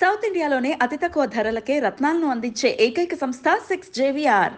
South ఇండియాలోనే అతి తక్కువ ధరలకే రత్నాలను అందించే ఏకైక సంస్థ సిక్స్ జేవిఆర్.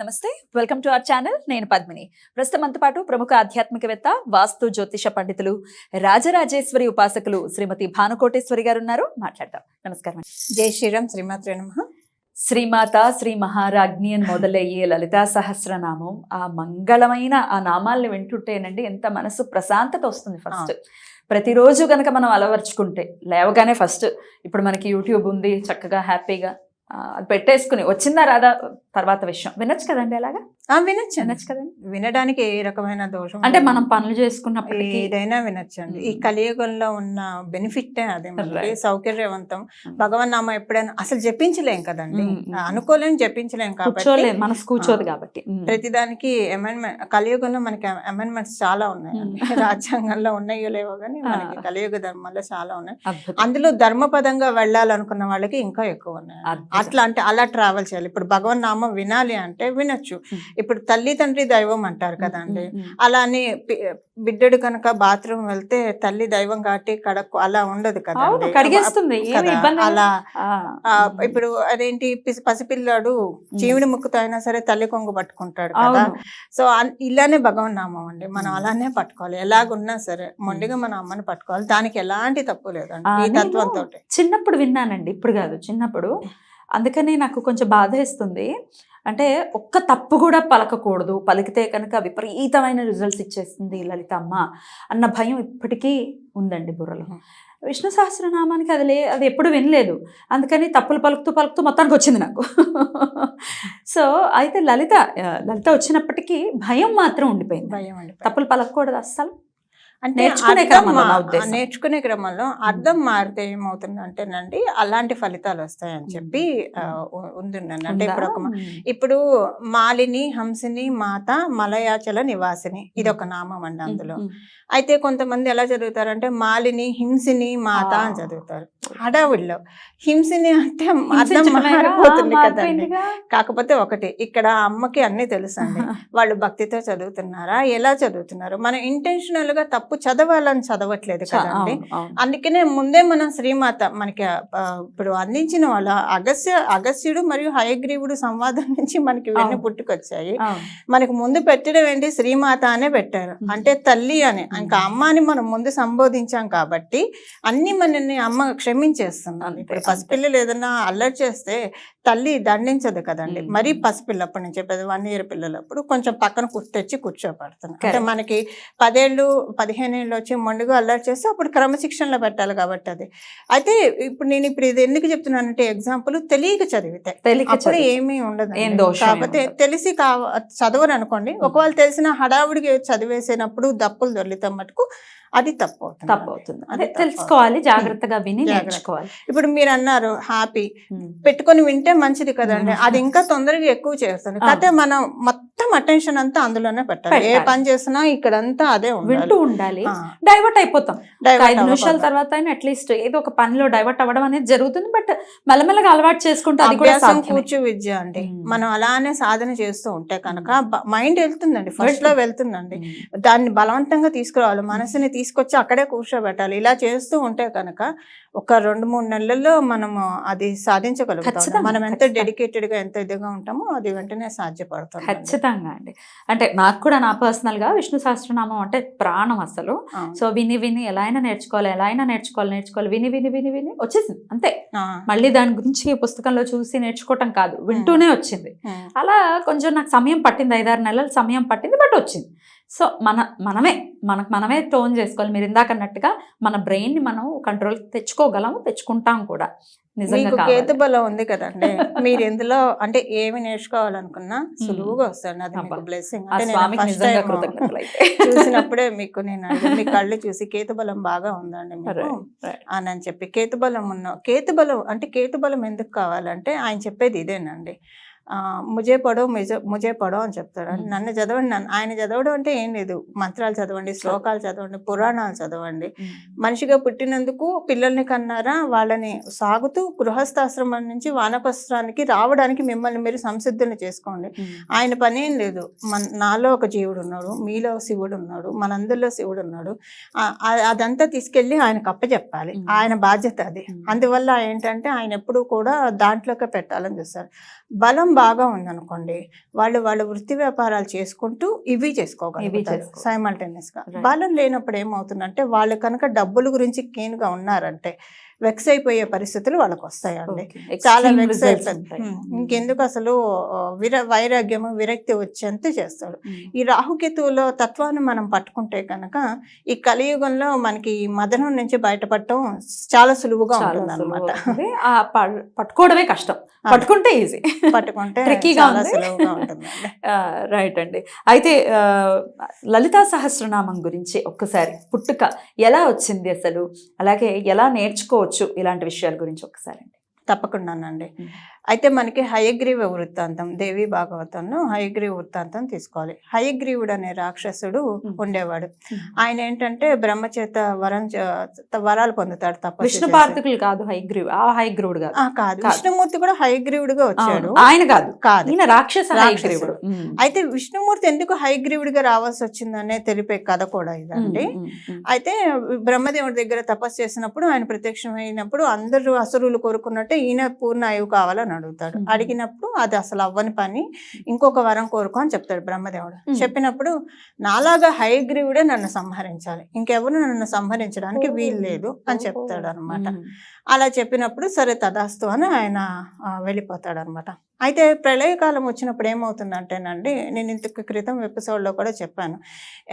నమస్తే వెల్కమ్ టు అవర్ ఛానల్. నేను పద్మిని. ప్రస్తుతం పాటు ప్రముఖ ఆధ్యాత్మికవేత్త వాస్తు జ్యోతిష పండితులు రాజరాజేశ్వరి ఉపాసకులు శ్రీమతి భానుకోటేశ్వరి గారు ఉన్నారు మాట్లాడతాం నమస్కారం. జై శ్రీరామ్ శ్రీమాత్రే నమ. శ్రీమాత శ్రీ మహారాజ్ఞి అని మొదలయ్యే లలితా సహస్రనామం ఆ మంగళమైన ఆ నామాల్ని వింటుంటేనండి ఎంత మనసు ప్రశాంతత వస్తుంది ఫస్ట్. ప్రతిరోజు కనుక మనం అలవర్చుకుంటే లేవగానే ఫస్ట్. ఇప్పుడు మనకి యూట్యూబ్ ఉంది చక్కగా హ్యాపీగా. అది పెట్టేసుకుని వచ్చిందా రాదా తర్వాత విషయం వినొచ్చు కదండి అలాగా ఆ, వినొచ్చు వినొచ్చు కదండి వినడానికి ఏ రకమైన దోషం అంటే. మనం పనులు చేసుకున్నప్పటికీ ఏదైనా వినొచ్చండి ఈ. కలియుగంలో ఉన్న బెనిఫిట్ అదే మనకి. సౌకర్యవంతం. భగవన్ నామ ఎప్పుడైనా అసలు జపించలేం కదండి. అనుకోలేని జపించలేం కాబట్టి మనసు కూర్చోదు. కాబట్టి. ప్రతిదానికి అమెండ్మెంట్ కలియుగంలో మనకి అమెండ్మెంట్స్ చాలా ఉన్నాయండి మ్మ్. రాజ్యాంగంలో ఉన్నాయో లేవో కానీ. మనకి కలియుగ ధర్మంలో చాలా ఉన్నాయి. అందులో ధర్మపదంగా వెళ్ళాలనుకున్న వాళ్ళకి ఇంకా ఎక్కువ ఉన్నాయి. అట్లా అంటే అలా ట్రావెల్ చేయాలి. ఇప్పుడు భగవన్ నామం వినాలి అంటే వినొచ్చు. మ్మ్. ఇప్పుడు తల్లి తండ్రి దైవం అంటారు కదండి. ఉమ్, ఉమ్, అలా అని బిడ్డడు కనుక బాత్రూమ్ వెళ్తే తల్లి దైవం కాబట్టి కడక్కు అలా ఉండదు కదండి. కదా. అలా. ఇప్పుడు అదేంటి పిసి- పసిపిల్లాడు చీవిడి ముక్కుతో అయినా సరే తల్లి కొంగు పట్టుకుంటాడు కదా. సో ఇలానే భగవన్ నామం అండి. మనం. అలానే పట్టుకోవాలి. ఎలాగున్నా సరే మొండిగా మన అమ్మని పట్టుకోవాలి. దానికి ఎలాంటి తప్పు లేదండి. ఈ తత్వంతో చిన్నప్పుడు విన్నానండి. ఇప్పుడు కాదు చిన్నప్పుడు అందుకని నాకు కొంచెం బాధేస్తుంది. అంటే ఒక్క తప్పు కూడా పలకకూడదు. పలికితే కనుక విపరీతమైన రిజల్ట్స్ ఇచ్చేస్తుంది లలిత అమ్మ అన్న భయం ఇప్పటికీ ఉందండి బుర్రలో. విష్ణు సహస్రనామానికి అది లే అది ఎప్పుడు వినలేదు. అందుకని తప్పులు పలుకుతూ పలుకుతూ మొత్తానికి వచ్చింది నాకు. సో అయితే లలిత లలిత వచ్చినప్పటికీ భయం మాత్రం ఉండిపోయింది. భయం అండి తప్పులు పలకకూడదు అస్సలు. అంటే నేర్చుకునే క్రమంలో అర్థం మారితే ఏమవుతుందంటేనండి అలాంటి ఫలితాలు వస్తాయని చెప్పి ఉందండి అంటే ఇప్పుడు ఒక? ఇప్పుడు మాలిని హంసిని మాత మలయాచల నివాసిని ఇది ఒక నామం అండి అందులో. అయితే కొంతమంది ఎలా చదువుతారంటే మాలిని హింసిని మాత అని. చదువుతారు. హడావుడిలో హింసిని అంటే అర్థం? మారిపోతుంది కదండి మారిపోయిందిగా. కాకపోతే ఒకటి ఇక్కడ అమ్మకి అన్ని తెలుసండి వాళ్ళు భక్తితో చదువుతున్నారా ఎలా చదువుతున్నారు మన ఇంటెన్షనల్గా తప్పు చదవాలని చదవట్లేదు కదండి. అందుకనే ముందే మనం శ్రీమాత మనకి ఇప్పుడు అందించిన వాళ్ళ అగస్య అగస్యుడు మరియు హయగ్రీవుడు సంవాదం నుంచి మనకి అవును. పుట్టుకొచ్చాయి. మనకి ముందు పెట్టడం ఏంటి శ్రీమాత అనే పెట్టారు. అంటే తల్లి అని. ఇంకా అమ్మ అని మనం ముందు సంబోధించాం కాబట్టి అన్ని మనల్ని అమ్మ క్షమించేస్తుంది అంతే, ఇప్పుడు. పసిపిల్లలు ఏదైనా అల్లరి చేస్తే తల్లి దండించదు కదండి. మరీ పసిపిల్లప్పటి నుంచి పెద్ద వన్ ఇయర్ పిల్లలప్పుడు కొంచెం పక్కన కూర్చు తెచ్చి కూర్చోబడుతుంది అంటే. మనకి పదేళ్ళు పదిహేను ఏళ్ళు వచ్చి మొండిగా అల్లరి చేస్తే అప్పుడు క్రమశిక్షణలో పెట్టాలి కాబట్టి అది అయితే ఇప్పుడు నేను ఇప్పుడు ఇది ఎందుకు చెప్తున్నానంటే ఎగ్జాంపుల్ తెలియక చదివితే అప్పుడు. ఏమీ ఉండదు కాకపోతే. తెలిసి చదవరు అనుకోండి ఒకవేళ తెలిసిన హడావుడికి చదివేసినప్పుడు దప్పులు దొర్లితాం మటుకు అది తప్పు అవుతుంది తప్పు అవుతుంది అదే తెలుసుకోవాలి జాగ్రత్తగా విని జాగ్రత్త. నేర్చుకోవాలి. ఇప్పుడు మీరు అన్నారు హ్యాపీ. పెట్టుకొని వింటే మంచిది కదండి. అది ఇంకా తొందరగా ఎక్కువ చేస్తుంది. కాకపోతే మనం మొత్తం అటెన్షన్ అంతా అందులోనే పెట్టాలి. ఏ. పని చేసినా ఇక్కడంతా అదే వింటూ ఉండాలి. డైవర్ట్ అయిపోతాం. ఐదు నిమిషాల. తర్వాత అయినా అట్లీస్ట్ ఏదో ఒక పనిలో డైవర్ట్ అవ్వడం అనేది జరుగుతుంది. బట్ మెల్లమెల్లగా అలవాటు చేసుకుంటే అది కూడా కూర్చు విద్య అండి. మనం అలానే సాధన చేస్తూ ఉంటే కనుక మైండ్ వెళ్తుందండి. ఫస్ట్లో వెళ్తుందండి. దాన్ని బలవంతంగా తీసుకురావాలి. మనసుని తీసుకొచ్చి అక్కడే కూర్చోబెట్టాలి. ఇలా చేస్తూ ఉంటే కనుక ఒక రెండు మూడు నెలల్లో మనము అది సాధించగలుగుతాం. మనం ఎంత ఖచ్చితంగా. డెడికేటెడ్గా ఎంత ఇదిగా ఉంటామో అది వెంటనే సాధ్యపడుతుంది. ఖచ్చితంగా అండి. అంటే నాకు కూడా నా పర్సనల్గా విష్ణు సహస్రనామం అంటే ప్రాణం అసలు. సో విని విని ఎలా అయినా నేర్చుకోవాలి ఎలా అయినా నేర్చుకోవాలి నేర్చుకోవాలి. విని విని విని విని వచ్చేసింది. అంతే. మళ్ళీ దాని గురించి పుస్తకంలో చూసి నేర్చుకోవటం కాదు. వింటూనే వచ్చింది. అలా కొంచెం నాకు సమయం పట్టింది. ఐదారు నెలల సమయం పట్టింది బట్ వచ్చింది. సో మన మనమే మనకు మనమే టోన్ చేసుకోవాలి మీరు ఇందాక అన్నట్టుగా మన బ్రెయిన్ని మనం కంట్రోల్ తెచ్చుకోగలము తెచ్చుకుంటాం కూడా నిజంగా మీకు కావాలి. కేతు బలం ఉంది కదండి మీరు ఎందులో అంటే ఏమి నేర్చుకోవాలనుకున్నా సులువుగా వస్తుంది అది బ్లెస్సింగ్. చూసినప్పుడే మీకు నేను. మీ కళ్ళు చూసి కేతుబలం బాగా ఉందండి right. అని అని చెప్పి కేతుబలం ఉన్న కేతుబలం అంటే కేతుబలం ఎందుకు కావాలంటే ఆయన చెప్పేది ఇదేనండి ముజే పడో ముజే ముజే పడో అని చెప్తాడు. నన్ను చదవండి నన్ను ఆయన చదవడం అంటే ఏం లేదు. మంత్రాలు చదవండి శ్లోకాలు చదవండి పురాణాలు చదవండి. మనిషిగా పుట్టినందుకు పిల్లల్ని కన్నారా వాళ్ళని సాగుతూ గృహస్థాశ్రమం నుంచి వానప్రస్థానికి రావడానికి మిమ్మల్ని మీరు సంసిద్ధులు చేసుకోండి. ఆయన పని ఏం లేదు. మన నాలో ఒక జీవుడు ఉన్నాడు మీలో శివుడు ఉన్నాడు మనందరిలో శివుడు ఉన్నాడు. అదంతా తీసుకెళ్ళి ఆయనకు అప్పచెప్పాలి. మ్మ్. ఆయన బాధ్యత అది. అందువల్ల ఏంటంటే ఆయన ఎప్పుడూ కూడా దాంట్లోకి పెట్టాలని చూస్తారు. బలం బాగా ఉందనుకోండి వాళ్ళు వాళ్ళ వృత్తి వ్యాపారాలు చేసుకుంటూ ఇవి చేసుకోగలుగుతారు చేసుకో- సైమల్టేనియస్గా Right. బలం లేనప్పుడు ఏమవుతుందంటే వాళ్ళు కనుక డబ్బుల గురించి keen గా ఉన్నారంటే వెక్స్ అయిపోయే పరిస్థితులు వాళ్ళకి వస్తాయండి చాలా వెక్స్ అయిపోతుంది హ్మ్. ఇంకెందుకు అసలు విర వైరాగ్యము విరక్తి వచ్చేంత చేస్తాడు. ఈ రాహుకేతువులో తత్వాన్ని మనం పట్టుకుంటే కనుక ఈ కలియుగంలో మనకి ఈ మదనం నుంచి బయటపడటం చాలా సులువుగా ఉంటుంది. అనమాట పట్టుకోవడమే కష్టం. పట్టుకుంటే ఈజీ పట్టుకుంటే ట్రిక్కీగా. సులువుగా ఉంటుందండి. రైట్ అండి. అయితే లలితా సహస్రనామం గురించి ఒక్కసారి పుట్టుక ఎలా వచ్చింది అసలు? అలాగే ఎలా నేర్చుకోవచ్చు? ఇలాంటి విషయాల గురించి ఒకసారి అండి తప్పకుండానండి. అయితే మనకి హయగ్రీవ వృత్తాంతం దేవి భాగవతంలో హయగ్రీవ వృత్తాంతం తీసుకోవాలి. హయగ్రీవుడు అనే రాక్షసుడు. ఉండేవాడు. ఆయన ఏంటంటే బ్రహ్మచేత వరం వరాలు పొందుతాడు తపస్సు విష్ణు. పార్థకులు కాదు హైగ్రీవ్ ఆ హైగ్రీవుడు కాదు. కాదు. విష్ణుమూర్తి కూడా హయగ్రీవుడిగా వచ్చాడు. ఆయన కాదు. కాదు. ఈయన రాక్షస ఉమ్. అయితే విష్ణుమూర్తి ఎందుకు హయగ్రీవుడిగా రావాల్సి వచ్చిందనే తెలిపే కథ కూడా ఇదండి. అయితే బ్రహ్మదేవుడి దగ్గర తపస్సు చేసినప్పుడు ఆయన ప్రత్యక్షమైనప్పుడు అందరూ అసురులు కోరుకున్నట్టే ఈయన పూర్ణ ఆయువు కావాలని అడుగుతాడు. అడిగినప్పుడు అది అసలు అవ్వని పని. ఇంకొక వరం కోరుకో అని చెప్తాడు బ్రహ్మదేవుడు. చెప్పినప్పుడు నాలాగా హయగ్రీవుడే నన్ను సంహరించాలి. ఇంకెవరు నన్ను సంహరించడానికి వీలు లేదు అని చెప్తాడు అనమాట. అలా చెప్పినప్పుడు సరే తదాస్తు అని ఆయన వెళ్ళిపోతాడు అనమాట అయితే ప్రళయకాలం వచ్చినప్పుడు ఏమవుతుందంటేనండి నేను ఇంతకు క్రితం ఎపిసోడ్లో కూడా చెప్పాను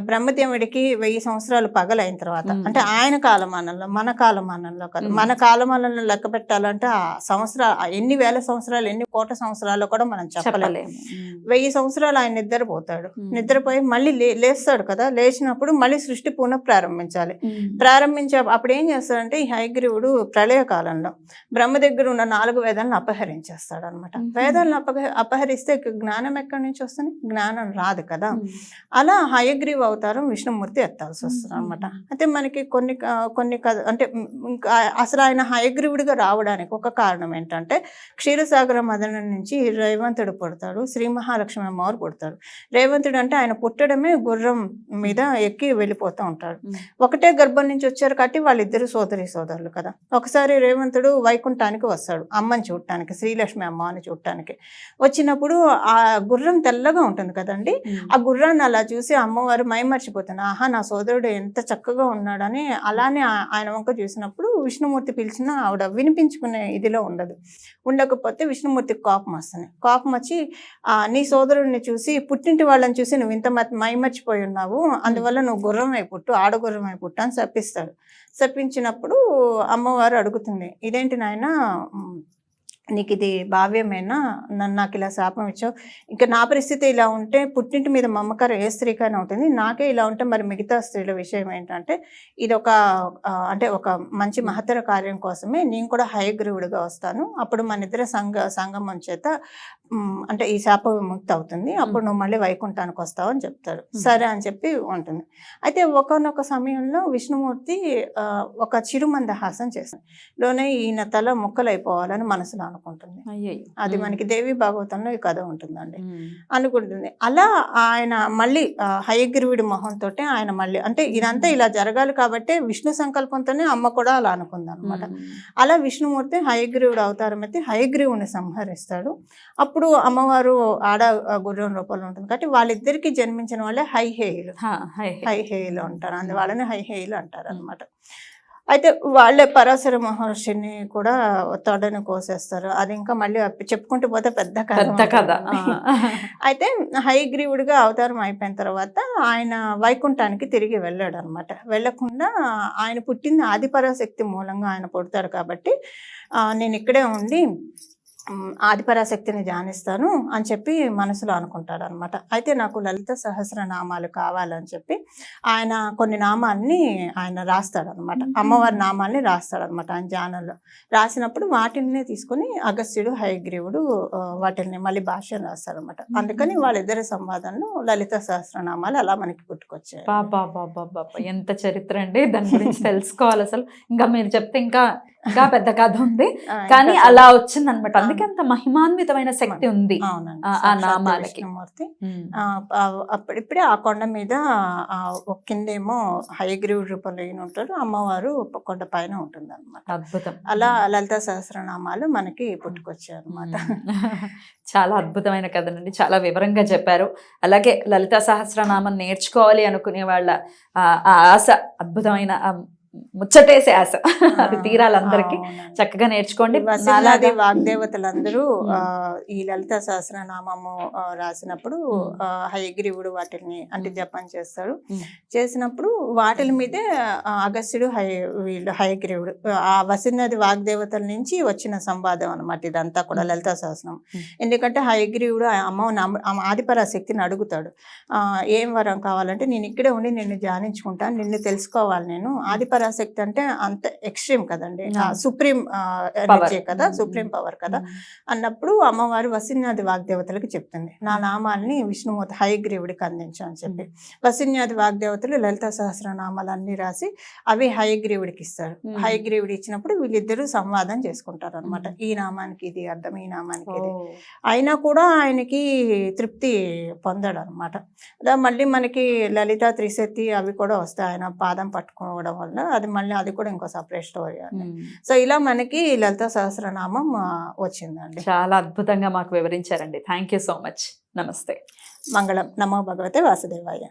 బ్రహ్మదేవుడికి వెయ్యి సంవత్సరాలు పగలైన తర్వాత. అంటే ఆయన కాలమానంలో మన కాలమానంలో కాదు. మన కాలమానంలో లెక్క పెట్టాలంటే ఆ సంవత్సర ఆ ఎన్ని వేల సంవత్సరాలు ఎన్ని కోట్ల సంవత్సరాలు కూడా మనం చెప్పలేము. వెయ్యి సంవత్సరాలు ఆయన నిద్రపోతాడు. నిద్రపోయి మళ్ళీ లే లేస్తాడు కదా లేచినప్పుడు మళ్ళీ సృష్టి పునః ప్రారంభించాలి. ప్రారంభించే అప్పుడు ఏం చేస్తాడంటే ఈ హయగ్రీవుడు ప్రళయ కాలంలో బ్రహ్మ దగ్గర ఉన్న నాలుగు వేదాలను అపహరించేస్తాడు అనమాట అపహ అపహరిస్తే జ్ఞానం ఎక్కడి నుంచి వస్తుంది? జ్ఞానం రాదు కదా. అలా హయగ్రీవ అవతారం విష్ణుమూర్తి ఎత్తాల్సి వస్తుంది అనమాట అయితే మనకి కొన్ని కొన్ని కథ అంటే అసలు ఆయన హయగ్రీవుడిగా రావడానికి ఒక కారణం ఏంటంటే క్షీరసాగర మదనం నుంచి రేవంతుడు పుడతాడు శ్రీ మహాలక్ష్మి అమ్మవారు పుడతాడు రేవంతుడు అంటే ఆయన పుట్టడమే గుర్రం మీద ఎక్కి వెళ్ళిపోతూ ఉంటాడు. ఒకటే గర్భం నుంచి వచ్చారు కాబట్టి వాళ్ళిద్దరు సోదరి సోదరులు కదా. ఒకసారి రేవంతుడు వైకుంఠానికి వస్తాడు అమ్మని చూడటానికి శ్రీలక్ష్మి అమ్మని చూడటానికి. వచ్చినప్పుడు ఆ గుర్రం తెల్లగా ఉంటుంది కదండి. ఆ గుర్రాన్ని అలా చూసి అమ్మవారు మైమర్చిపోతుంది ఆహా నా సోదరుడు ఎంత చక్కగా ఉన్నాడని అలానే ఆయన వంక చూసినప్పుడు విష్ణుమూర్తి పిలిచినా ఆవిడ వినిపించుకునే ఇదిలో ఉండదు. ఉండకపోతే విష్ణుమూర్తికి కోపం వస్తుంది. కోపం వచ్చి ఆ, నీ సోదరుడిని చూసి పుట్టింటి వాళ్ళని చూసి నువ్వు ఇంత మైమర్చిపోయి ఉన్నావు. అందువల్ల నువ్వు గుర్రం అయి పుట్టు ఆడ గుర్రం అయి పుట్టు అని శపిస్తాడు శపించినప్పుడు అమ్మవారు అడుగుతుంది ఇదేంటి నాయన నీకు ఇది భావ్యమేనా? నన్ను నాకు ఇలా శాపం ఇచ్చావు. ఇంకా నా పరిస్థితి ఇలా ఉంటే పుట్టింటి మీద మమకారం ఏ స్త్రీకైనా ఉంటుంది. నాకే ఇలా ఉంటే మరి మిగతా స్త్రీల విషయం ఏంటంటే ఇది ఒక అంటే ఒక మంచి మహత్తర కార్యం కోసమే నేను కూడా హయగ్రీవుడిగా వస్తాను. అప్పుడు మన ఇద్దరు సంగ సంగమం చేత అంటే ఈ శాప విముక్తి అవుతుంది. అప్పుడు నువ్వు మళ్ళీ వైకుంఠానికి వస్తావు అని చెప్తాడు సరే అని చెప్పి ఉంటుంది. అయితే ఒకనొక సమయంలో విష్ణుమూర్తి ఒక చిరుమందహాసం చేస్తుంది లోనే ఈయన తల ముక్కలైపోవాలని మనసులో అనుకుంటుంది. అది. మనకి దేవి భాగవతంలో ఈ కథ ఉంటుందండి. అనుకుంటుంది అలా ఆయన మళ్ళీ హయగ్రీవుడి మొహంతో ఆయన మళ్ళీ అంటే ఇదంతా ఇలా జరగాలి కాబట్టి విష్ణు సంకల్పంతోనే అమ్మ కూడా అలా అనుకుంది అనమాట. అలా విష్ణుమూర్తి హయగ్రీవుడు అవతారం ఎత్తి హయగ్రీవుని సంహరిస్తాడు అప్పుడు అమ్మవారు ఆడ గుర్రం రూపంలో ఉంటుంది కాబట్టి వాళ్ళిద్దరికి జన్మించిన వాళ్ళే హా, హై, హై. హైహేయులు అంటారు అందు వాళ్ళని హైహేయులు అంటారు అనమాట అయితే వాళ్ళే పరాశర మహర్షిని కూడా తొడని కోసేస్తారు. అది ఇంకా మళ్ళీ చెప్పుకుంటూ పోతే పెద్ద కథ పెద్ద కథ. అయితే హైగ్రీవుడిగా అవతారం అయిపోయిన తర్వాత ఆయన వైకుంఠానికి తిరిగి వెళ్ళాడు అనమాట వెళ్ళకుండా ఆయన పుట్టింది ఆదిపరాశక్తి మూలంగా ఆయన పుడతాడు కాబట్టి నేను ఇక్కడే ఉండి ఆదిపరాశక్తిని ధ్యానిస్తాను అని చెప్పి మనసులో అనుకుంటాడు అనమాట అయితే నాకు లలిత సహస్రనామాలు కావాలని చెప్పి ఆయన కొన్ని నామాల్ని ఆయన రాస్తాడు అనమాట అమ్మవారి నామాల్ని రాస్తాడు అనమాట ఆయన ధ్యానంలో. రాసినప్పుడు వాటిని తీసుకొని అగస్త్యుడు హయగ్రీవుడు వాటిని మళ్ళీ భాష్యం రాస్తాడు అనమాట అందుకని వాళ్ళిద్దరి సంవాదంలో లలిత సహస్రనామాలు అలా మనకి పుట్టుకొచ్చాయి. బాబా బాబా బాబా ఎంత చరిత్ర అండి. దాని గురించి తెలుసుకోవాలి అసలు. ఇంకా మీరు చెప్తే ఇంకా ఇంకా పెద్ద కథ ఉంది. కానీ అలా వచ్చింది అనమాట అందుకే అంత మహిమాన్వితమైన శక్తి ఉంది. ఆ- నామాలకి. ఆ- అప్పుడిప్పుడే ఆ కొండ మీద కిందేమో హయగ్రీవుడి రూపంలో ఈయన ఉంటాడు. అమ్మవారు కొండ పైన ఉంటుంది అనమాట అద్భుతం. అలా లలిత సహస్రనామాలు మనకి పుట్టుకొచ్చాయి అనమాట. చాలా అద్భుతమైన కథనండి. చాలా వివరంగా చెప్పారు. అలాగే లలిత సహస్రనామం నేర్చుకోవాలి అనుకునే వాళ్ళ ఆ ఆశ అద్భుతమైన ముచ్చటేసే ఆశ. అది తీరాలి అందరికి చక్కగా నేర్చుకోండి. నాలాగా- వాగ్దేవతలందరూ ఈ లలిత సహస్రనామము రాసినప్పుడు హయగ్రీవుడు వాటిని అంటే. జపం చేస్తాడు. చేసినప్పుడు వాటిల మీదే అగస్త్యుడు హయ వీళ్ళు హయగ్రీవుడు ఆ వసినది వాగ్దేవతల నుంచి వచ్చిన సంవాదం అనమాట ఇదంతా కూడా. లలిత సహస్రం. ఎందుకంటే హయగ్రీవుడు ఆ అమ్మ నమ్మ- ఆ ఆదిపరాశక్తిని అడుగుతాడు. ఆ, ఏం వరం కావాలంటే నేను ఇక్కడే ఉండి నిన్ను ధ్యానించుకుంటాను నిన్ను తెలుసుకోవాలి నేను. ఆదిపరాశక్తి అంటే అంత ఎక్స్ట్రీమ్ కదండి. సుప్రీం. ఎనర్జీ కదా. సుప్రీం పవర్ కదా. అన్నప్పుడు అమ్మవారు వసిన్యాది వాగ్దేవతలకు చెప్తుంది నా నామాల్ని విష్ణుమూర్తి హయగ్రీవుడికి అందించు అని చెప్పి వసిన్యాది వాగ్దేవతలు లలిత సహస్రనామాలు అన్ని రాసి అవి హయగ్రీవుడికి ఇస్తారు. హయగ్రీవుడు ఇచ్చినప్పుడు వీళ్ళిద్దరూ సంవాదం చేసుకుంటారు అనమాట. ఈ నామానికి ఇది అర్థం ఈ నామానికి ఇది. అయినా కూడా ఆయనకి తృప్తి పొందాడు అనమాట మళ్ళీ మనకి లలిత త్రిశక్తి అవి కూడా వస్తాయి ఆయన పాదం పట్టుకోవడం వల్ల అది మళ్ళీ అది కూడా ఇంకో సపరేట్ స్టోరీ అండి. సో ఇలా మనకి లలిత సహస్రనామం వచ్చిందండి. చాలా అద్భుతంగా మాకు వివరించారండి. థ్యాంక్ యూ సో మచ్ నమస్తే. మంగళం. నమో భగవతే వాసుదేవాయ.